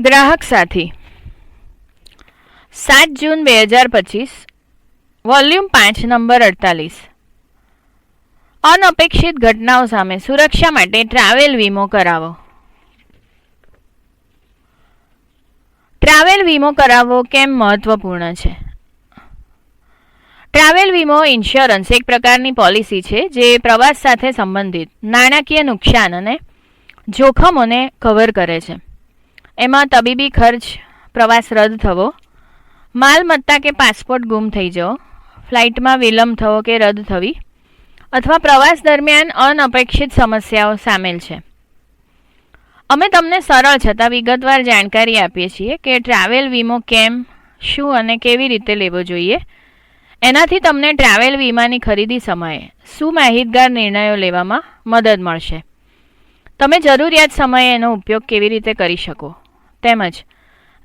ગ્રાહક સાથી, સાત જૂન બે હજાર પચીસ, વોલ્યુમ પાંચ, નંબર અડતાલીસ. અનઅપેક્ષિત ઘટનાઓ સામે સુરક્ષા માટે ટ્રાવેલ વીમો કરાવો. ટ્રાવેલ વીમો કરાવવો કેમ મહત્વપૂર્ણ છે? ટ્રાવેલ વીમો ઇન્સ્યોરન્સ એક પ્રકારની પોલિસી છે જે પ્રવાસ સાથે સંબંધિત નાણાકીય નુકસાન અને જોખમોને કવર કરે છે. એમાં તબીબી ખર્ચ પ્રવાસ રદ થવો માલમત્તા કે પાસપોર્ટ ગુમ થઈ જવો, ફ્લાઇટમાં વિલંબ થવો કે રદ થવી, અથવા પ્રવાસ દરમિયાન અનઅપેક્ષિત સમસ્યાઓ સામેલ છે. અમે તમને સરળ છતાં વિગતવાર જાણકારી આપીએ છીએ કે ટ્રાવેલ વીમો કેમ, શું અને કેવી રીતે લેવો જોઈએ. એનાથી તમને ટ્રાવેલ વીમાની ખરીદી સમયે શું માહિતગાર નિર્ણયો લેવામાં મદદ મળશે. તમે જરૂરિયાત સમયે એનો ઉપયોગ કેવી રીતે કરી શકો? તેમજ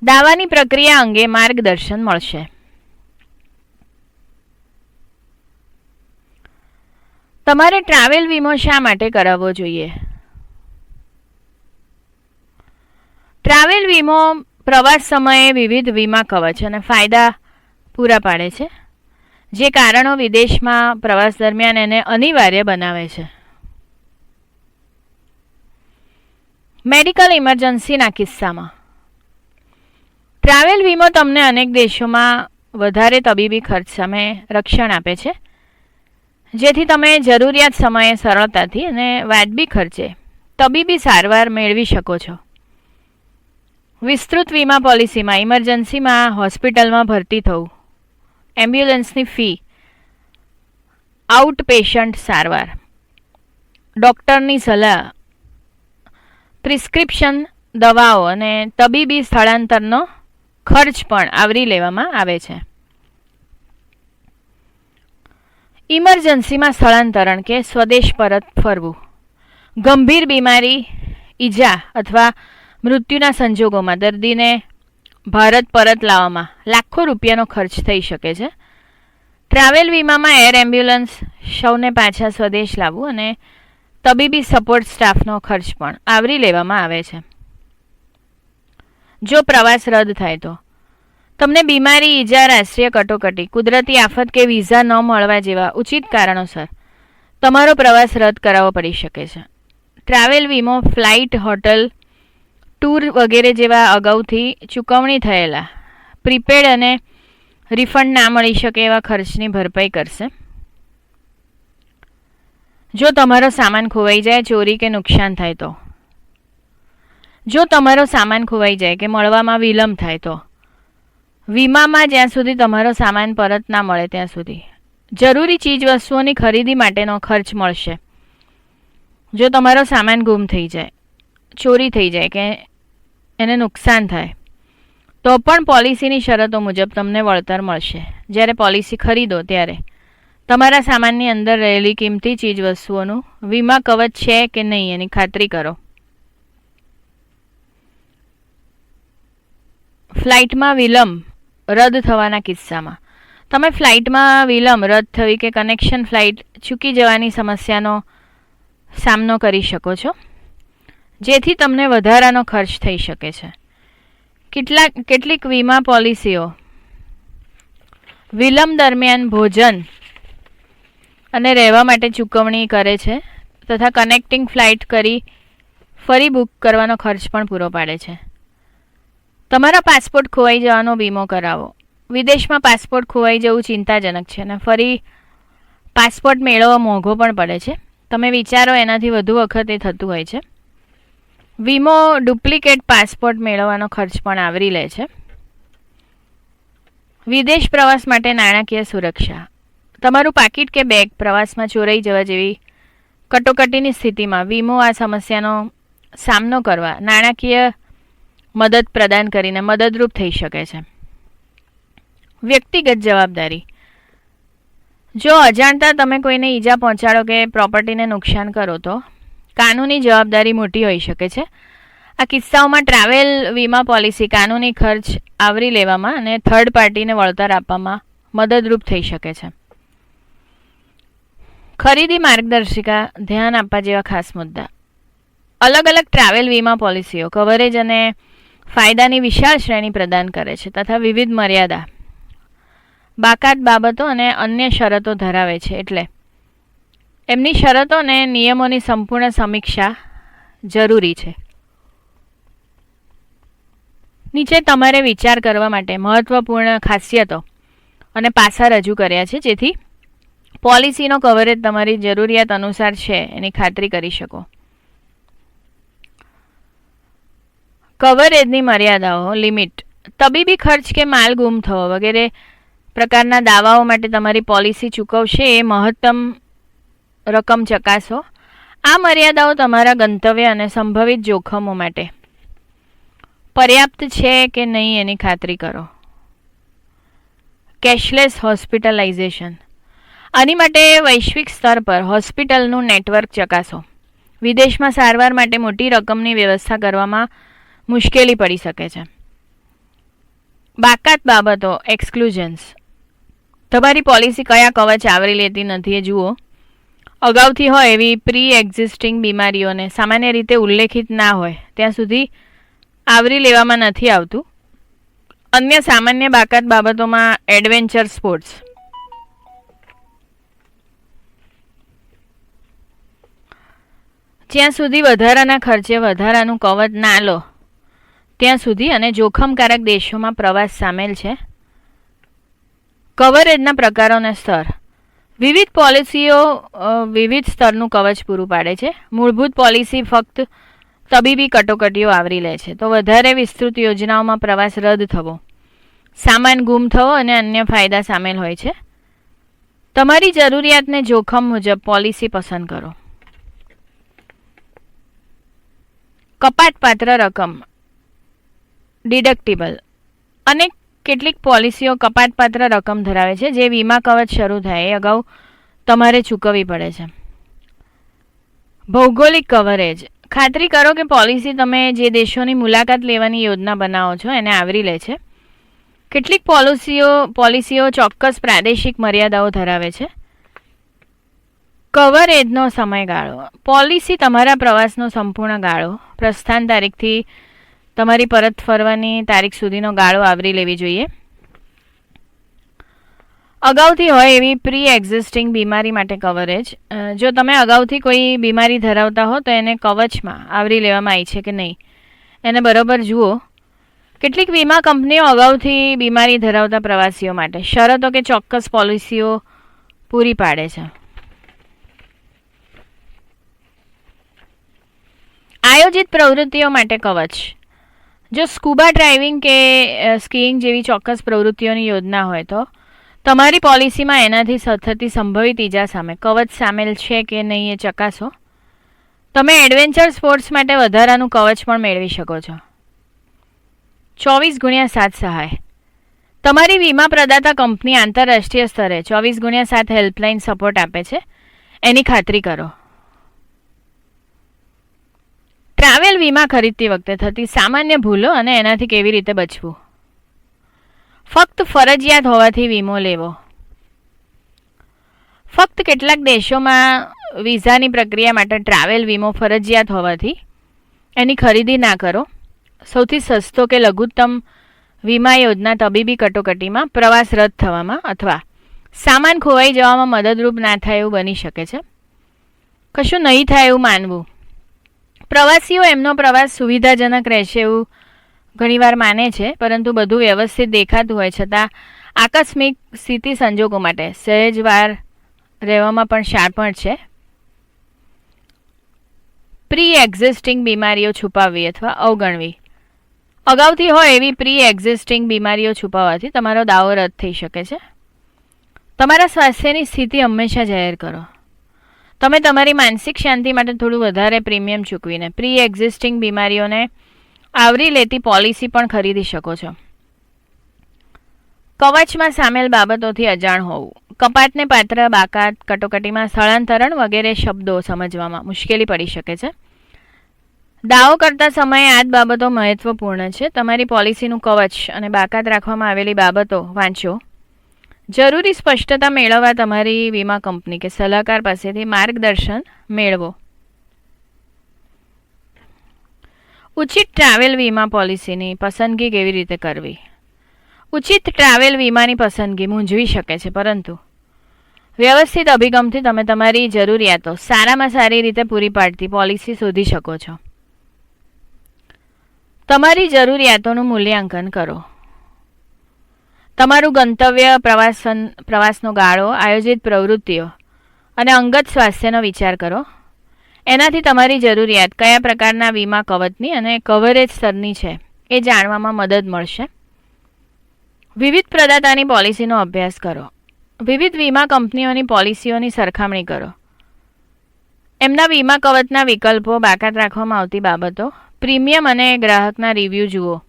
દાવાની પ્રક્રિયા અંગે માર્ગદર્શન મળશે. તમારે ટ્રાવેલ વીમો શા માટે કરાવવો જોઈએ? ટ્રાવેલ વીમો પ્રવાસ સમયે વિવિધ વીમા કવચ અને ફાયદા પૂરા પાડે છે, જે કારણો વિદેશમાં પ્રવાસ દરમિયાન એને અનિવાર્ય બનાવે છે. મેડિકલ ઇમરજન્સીના કિસ્સામાં ટ્રાવેલ વીમો તમને અનેક દેશોમાં વધારે તબીબી ખર્ચ સામે રક્ષણ આપે છે. જેથી તમે જરૂરિયાત સમયે સરળતાથી અને વાજબી ખર્ચે તબીબી સારવાર મેળવી શકો છો. વિસ્તૃત વીમા પોલિસીમાં ઇમરજન્સીમાં હોસ્પિટલમાં ભરતી થવું, એમ્બ્યુલન્સની ફી, આઉટ પેશન્ટ સારવાર, ડૉક્ટરની સલાહ, પ્રિસ્ક્રિપ્શન દવાઓ અને તબીબી સ્થળાંતરનો ખર્ચ પણ આવરી લેવામાં આવે છે. ઇમરજન્સીમાં સ્થળાંતરણ કે સ્વદેશ પરત ફરવું. ગંભીર બીમારી, ઈજા અથવા મૃત્યુના સંજોગોમાં દર્દીને ભારત પરત લાવવામાં લાખો રૂપિયાનો ખર્ચ થઈ શકે છે. ટ્રાવેલ વીમામાં એર એમ્બ્યુલન્સ, સૌને પાછા સ્વદેશ લાવવું અને તબીબી સપોર્ટ સ્ટાફનો ખર્ચ પણ આવરી લેવામાં આવે છે. જો પ્રવાસ રદ થાય તો તમને બીમારી, ઈજા, રાષ્ટ્રીય કટોકટી, કુદરતી આફત કે વિઝા ન મળવા જેવા ઉચિત કારણોસર તમારો પ્રવાસ રદ કરાવવો પડી શકે છે. ટ્રાવેલ, વીમો, ફ્લાઇટ, હોટલ, ટૂર વગેરે જેવા અગાઉથી ચૂકવણી થયેલા. પ્રીપેડ અને રિફંડ ના મળી શકે એવા ખર્ચની ભરપાઈ કરશે. જો તમારો સામાન ખોવાઈ જાય, ચોરી કે નુકસાન થાય તો. જો તમારો સામાન ખોવાઈ જાય કે મળવામાં વિલંબ થાય તો. વીમામાં જ્યાં સુધી તમારો સામાન પરત ના મળે ત્યાં સુધી. જરૂરી ચીજવસ્તુઓની ખરીદી માટેનો ખર્ચ મળશે. જો તમારો સામાન ગુમ થઈ જાય, ચોરી થઈ જાય કે એને નુકસાન થાય, તો પણ પોલિસીની શરતો મુજબ તમને વળતર મળશે. જ્યારે પોલિસી ખરીદો ત્યારે તમારા સામાનની અંદર રહેલી કિંમતી ચીજવસ્તુઓનું વીમા કવચ છે કે નહીં એની ખાતરી કરો. ફ્લાઇટમાં વિલંબ. રદ થવાના કિસ્સામાં. તમે ફ્લાઇટમાં વિલંબ, રદ થવી કે કનેક્શન ફ્લાઇટ, ચૂકી જવાની સમસ્યાનો સામનો કરી શકો છો, જેથી તમને વધારાનો ખર્ચ થઈ શકે છે. કેટલાક કેટલીક વીમા પોલિસીઓ વિલંબ દરમિયાન ભોજન અને રહેવા માટે ચૂકવણી કરે છે તથા કનેક્ટિંગ ફ્લાઇટ કરી ફરી બુક કરવાનો ખર્ચ પણ પૂરો પાડે છે. તમારા પાસપોર્ટ ખોવાઈ જવાનો વીમો કરાવો. વિદેશમાં પાસપોર્ટ ખોવાઈ જવું ચિંતાજનક છે અને ફરી પાસપોર્ટ મેળવવો મોંઘો પણ પડે છે. તમે વિચારો એનાથી વધુ વખત એ થતું હોય છે. વીમો ડુપ્લિકેટ પાસપોર્ટ મેળવવાનો ખર્ચ પણ આવરી લે છે. વિદેશ પ્રવાસ માટે નાણાકીય સુરક્ષા. તમારું પાકીટ કે બેગ પ્રવાસમાં ચોરાઈ જવા જેવી કટોકટીની સ્થિતિમાં વીમો આ સમસ્યાનો સામનો કરવા નાણાકીય મદદ પ્રદાન કરીને મદદરૂપ થઈ શકે છે. વ્યક્તિગત જવાબદારી. જો અજાણતા તમે કોઈને ઈજા પહોંચાડો કે પ્રોપર્ટીને નુકસાન કરો તો, કાનૂની જવાબદારી મોટી હોઈ શકે છે. આ કિસ્સાઓમાં ટ્રાવેલ વીમા પોલિસી કાનૂની ખર્ચ આવરી લેવામાં અને થર્ડ પાર્ટીને વળતર આપવામાં મદદરૂપ થઈ શકે છે. ખરીદી માર્ગદર્શિકા ધ્યાન આપવા જેવા ખાસ મુદ્દા. અલગ અલગ ટ્રાવેલ વીમા પોલિસીઓ, કવરેજ અને ફાયદાની વિશાળ શ્રેણી પ્રદાન કરે છે તથા વિવિધ મર્યાદા, બાકાત બાબતો અને અન્ય શરતો ધરાવે છે. એટલે એમની શરતો અને નિયમોની સંપૂર્ણ સમીક્ષા જરૂરી છે. નીચે તમારે વિચાર કરવા માટે મહત્વપૂર્ણ ખાસિયતો અને પાસા રજૂ કર્યા છે. જેથી પોલિસીનો કવરેજ તમારી જરૂરિયાત અનુસાર છે. એની ખાતરી કરી શકો. કવરેજની મર્યાદાઓ લિમિટ તબીબી ખર્ચ કે માલ ગુમ થવો વગેરે પ્રકારના દાવાઓ માટે તમારી પોલિસી ચૂકવશે એ મહત્તમ રકમ ચકાસો. આ મર્યાદાઓ તમારા ગંતવ્ય અને સંભવિત જોખમો માટે. પર્યાપ્ત છે કે નહીં એની ખાતરી કરો. કેશલેસ હોસ્પિટલાઇઝેશન આની માટે વૈશ્વિક સ્તર પર હોસ્પિટલનું નેટવર્ક ચકાસો. વિદેશમાં સારવાર માટે મોટી રકમની વ્યવસ્થા કરવામાં મુશ્કેલી પડી શકે છે. બાકાત બાબતો એક્સક્લુઝન્સ તમારી પોલિસી કયા કવચ આવરી લેતી નથી એ જુઓ. અગાઉથી હોય એવી પ્રી એક્ઝિસ્ટિંગ બીમારીઓને સામાન્ય રીતે ઉલ્લેખિત ના હોય. ત્યાં સુધી આવરી લેવામાં નથી આવતું. અન્ય સામાન્ય બાકાત બાબતોમાં એડવેન્ચર સ્પોર્ટ્સ જ્યાં સુધી વધારાના ખર્ચે વધારાનું કવચ ના લો ત્યાં સુધી અને જોખમકારક દેશોમાં પ્રવાસ સામેલ છે. કવરેજના પ્રકારોને સ્તર. વિવિધ પોલિસીઓ વિવિધ સ્તરનું કવચ પૂરું પાડે છે. મૂળભૂત પોલિસી ફક્ત તબીબી કટોકટીઓ આવરી લે છે. તો વધારે વિસ્તૃત યોજનાઓમાં પ્રવાસ રદ થવો. સામાન ગુમ થવો અને અન્ય ફાયદા સામેલ હોય છે. તમારી જરૂરિયાતને જોખમ મુજબ પોલિસી પસંદ કરો. કપાતપાત્ર રકમ. ડિડક્ટિબલ અને કેટલીક પોલિસીઓ કપાતપાત્ર રકમ ધરાવે છે, જે વીમા કવચ શરૂ થાય, એ અગાઉ તમારે ચૂકવવી પડે છે. ભૌગોલિક કવરેજ ખાતરી કરો કે પોલિસી તમે જે દેશોની મુલાકાત લેવાની યોજના બનાવો છો, એને આવરી લે છે. કેટલીક પોલિસીઓ પોલિસીઓ ચોક્કસ પ્રાદેશિક મર્યાદાઓ ધરાવે છે. કવરેજનો સમયગાળો. પોલિસી તમારા પ્રવાસનો સંપૂર્ણ ગાળો. પ્રસ્થાન તારીખથી તમારી પરત ફરવાની તારીખ સુધીનો ગાળો આવરી લેવી જોઈએ. અગાઉથી હોય એવી પ્રી એક્ઝિસ્ટિંગ બીમારી માટે કવરેજ જો તમે અગાઉથી કોઈ બીમારી ધરાવતા હો, તો એને કવચમાં આવરી લેવામાં આવી છે કે નહીં? એને બરાબર જુઓ. કેટલીક વીમા કંપનીઓ અગાઉથી બીમારી ધરાવતા પ્રવાસીઓ માટે શરતો કે ચોક્કસ પોલિસીઓ પૂરી પાડે છે. આયોજિત પ્રવૃત્તિઓ માટે કવચ. જો સ્કૂબા ડ્રાઇવિંગ કે સ્કીઇંગ જેવી ચોક્કસ પ્રવૃત્તિઓની યોજના હોય તો? તમારી પોલિસીમાં એનાથી થતી સંભવિત ઈજા સામે, કવચ સામેલ છે કે નહીં એ ચકાસો. તમે એડવેન્ચર સ્પોર્ટ્સ માટે વધારાનું કવચ પણ મેળવી શકો છો. ચોવીસ ગુણ્યા સાત સહાય. તમારી વીમા પ્રદાતા કંપની આંતરરાષ્ટ્રીય સ્તરે ચોવીસ ગુણ્યા સાત હેલ્પલાઇન સપોર્ટ આપે છે. એની ખાતરી કરો ટ્રાવેલ વીમા ખરીદતી વખતે થતી સામાન્ય ભૂલો અને એનાથી કેવી રીતે બચવું? ફક્ત ફરજિયાત હોવાથી વીમો લેવો. ફક્ત કેટલાક દેશોમાં વિઝાની પ્રક્રિયા માટે ટ્રાવેલ વીમો ફરજિયાત હોવાથી એની ખરીદી ના કરો. સૌથી સસ્તો કે લઘુત્તમ વીમા યોજના તબીબી કટોકટીમાં પ્રવાસ રદ થવામાં અથવા સામાન ખોવાઈ જવામાં મદદરૂપ ના થાય એવું બની શકે છે. કશું નહીં થાય એવું માનવું. પ્રવાસીઓ એમનો પ્રવાસ સુવિધાજનક રહેશે એવું ઘણીવાર માને છે, પરંતુ બધું વ્યવસ્થિત દેખાતું હોય છતાં આકસ્મિક સ્થિતિ સંજોગો માટે સહેજવાર રહેવામાં પણ શાણપણ છે. પ્રી એક્ઝિસ્ટિંગ બીમારીઓ છુપાવવી અથવા અવગણવી. અગાઉથી હોય એવી પ્રી એક્ઝિસ્ટિંગ બીમારીઓ છુપાવવાથી તમારો દાવો રદ થઈ શકે છે. તમારા સ્વાસ્થ્યની સ્થિતિ હંમેશા જાહેર કરો. તમે તમારી માનસિક શાંતિ માટે થોડું વધારે પ્રીમિયમ ચૂકવીને પ્રી એક્ઝિસ્ટિંગ બીમારીઓને આવરી લેતી પોલિસી પણ ખરીદી શકો છો. કવચમાં સામેલ બાબતોથી અજાણ હોવું, કપાતને પાત્ર, બાકાત, કટોકટીમાં સ્થળાંતરણ વગેરે શબ્દો સમજવામાં મુશ્કેલી પડી શકે છે. દાવો કરતા સમયે આ જ બાબતો મહત્વપૂર્ણ છે. તમારી પોલિસીનું કવચ અને બાકાત રાખવામાં આવેલી બાબતો વાંચો. જરૂરી સ્પષ્ટતા મેળવવા તમારી વીમા કંપની કે સલાહકાર પાસેથી માર્ગદર્શન મેળવો. ઉચિત ટ્રાવેલ વીમા પોલિસીની પસંદગી કેવી રીતે કરવી? ઉચિત ટ્રાવેલ વીમાની પસંદગી મૂંઝવી શકે છે, પરંતુ વ્યવસ્થિત અભિગમથી તમે તમારી જરૂરિયાતો સારામાં સારી રીતે પૂરી પાડતી પોલિસી શોધી શકો છો. તમારી જરૂરિયાતોનું મૂલ્યાંકન કરો. તમારું ગંતવ્ય પ્રવાસન, પ્રવાસનો ગાળો, આયોજિત પ્રવૃત્તિઓ અને અંગત સ્વાસ્થ્યનો વિચાર કરો. એનાથી તમારી જરૂરિયાત કયા પ્રકારના વીમા કવચની અને કવરેજ સ્તરની છે એ જાણવામાં મદદ મળશે. વિવિધ પ્રદાતાની પોલિસીનો અભ્યાસ કરો. વિવિધ વીમા કંપનીઓની પોલિસીઓની સરખામણી કરો. એમના વીમા કવચના વિકલ્પો બાકાત રાખવામાં આવતી બાબતો, પ્રીમિયમ અને ગ્રાહકના રિવ્યૂ જુઓ.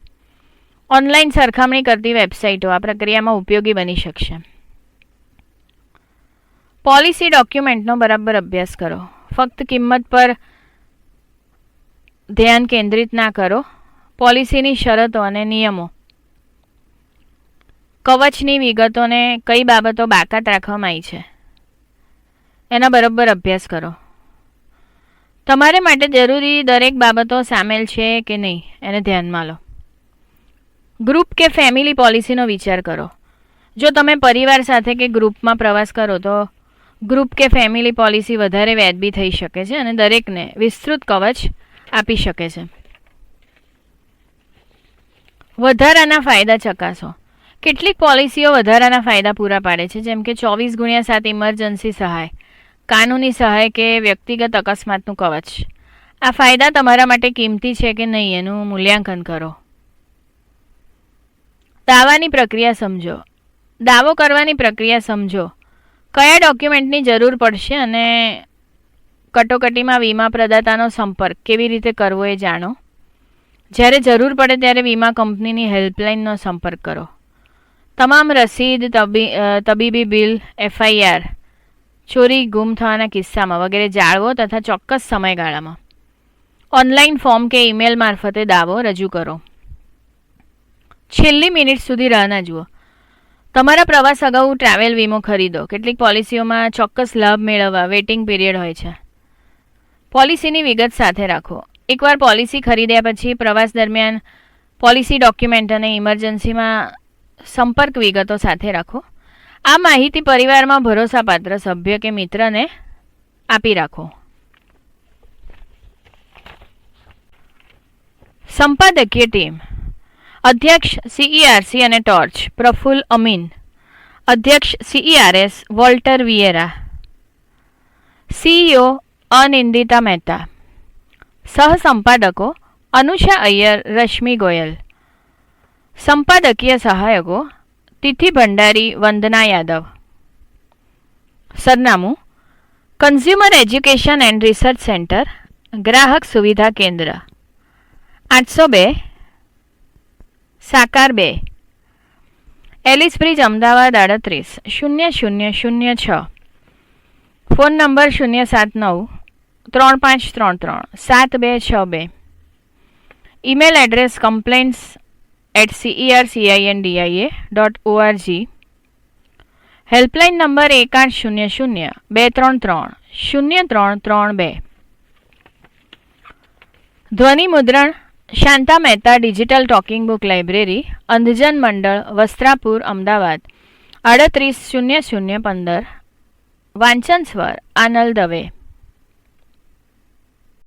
ઓનલાઈન સરખામણી કરતી વેબસાઇટો આ પ્રક્રિયામાં ઉપયોગી બની શકશે. પોલિસી ડોક્યુમેન્ટનો બરાબર અભ્યાસ કરો. ફક્ત કિંમત પર ધ્યાન કેન્દ્રિત ના કરો. પોલિસીની શરતો અને નિયમો. કવચની વિગતોને કઈ બાબતો બાકાત રાખવામાં આવી છે. એના બરાબર અભ્યાસ કરો. તમારે માટે જરૂરી દરેક બાબતો સામેલ છે કે નહીં, એને ધ્યાનમાં લો. ગ્રુપ કે ફેમિલી પોલિસીનો વિચાર કરો. જો તમે પરિવાર સાથે કે ગ્રુપમાં પ્રવાસ કરો તો ગ્રુપ કે ફેમિલી પોલિસી વધારે વ્યાજબી થઈ શકે છે અને દરેકને વિસ્તૃત કવચ આપી શકે છે. વધારાના ફાયદા ચકાસો. કેટલીક પોલિસીઓ વધારાના ફાયદા પૂરા પાડે છે, જેમ કે ચોવીસ ગુણ્યા સાત ઇમરજન્સી સહાય, કાનૂની સહાય કે વ્યક્તિગત અકસ્માતનું કવચ. આ ફાયદા તમારા માટે કિંમતી છે કે નહીં એનું મૂલ્યાંકન કરો. દાવાની પ્રક્રિયા સમજો. દાવો કરવાની પ્રક્રિયા સમજો. કયા ડોક્યુમેન્ટની જરૂર પડશે અને કટોકટીમાં વીમા પ્રદાતાનો સંપર્ક કેવી રીતે કરવો એ જાણો. જ્યારે જરૂર પડે ત્યારે વીમા કંપનીની હેલ્પલાઇનનો સંપર્ક કરો. તમામ રસીદ, તબી તબીબી બિલ, એફઆઈઆર, ચોરી, ગુમ થવાના કિસ્સામાં વગેરે જાળવો તથા ચોક્કસ સમયગાળામાં. ઓનલાઈન ફોર્મ કે ઈમેલ મારફતે દાવો રજૂ કરો. છેલ્લી મિનિટ સુધી રાહ ના જુઓ. તમારા પ્રવાસ અગાઉ ટ્રાવેલ વીમો ખરીદો. કેટલીક પોલિસીઓમાં ચોક્કસ લાભ મેળવવા વેઇટિંગ પીરિયડ હોય છે. પોલિસીની વિગત સાથે રાખો. એકવાર પોલિસી ખરીદ્યા પછી પ્રવાસ દરમિયાન પોલિસી ડોક્યુમેન્ટ અને ઇમરજન્સીમાં સંપર્ક વિગતો સાથે રાખો. આ માહિતી પરિવારમાં ભરોસાપાત્ર સભ્ય કે મિત્રને આપી રાખો. સંપાદકીય ટીમ અધ્યક્ષ સીઈઆરસી અને ટોર્ચ, પ્રફુલ અમીન. અધ્યક્ષ CERS Walter Vieira. CEO Anindita Mehta. સહસંપાદકો, Anusha Iyer, Rashmi Goyal. સંપાદકીય સહાયકો, તિથિ ભંડારી, વંદના યાદવ. સરનામું consumer education and research centre ગ્રાહક સુવિધા કેન્દ્ર. આઠસો બે સાકાર બે. એલિસ બ્રિજ, અમદાવાદ, આડત્રીસ. શૂન્ય શૂન્ય શૂન્ય, છ. ફોન નંબર શૂન્ય, સાત, નવ. ત્રણ, પાંચ, ત્રણ ત્રણ. સાત, બે, છ, બે. Email address complaints at CER CIN DIA dot ORG helpline number એક આઠ શૂન્ય શૂન્ય. બે, ત્રણ ત્રણ. શૂન્ય, ત્રણ ત્રણ, બે. ધ્વનિ મુદ્રણ Shanta Mehta digital talking book library, Andhjan Mandal, Vastrapur, Ahmedabad. આડત્રીસ શૂન્ય શૂન્ય પંદર. વાંચન સ્વર આનલ દવે.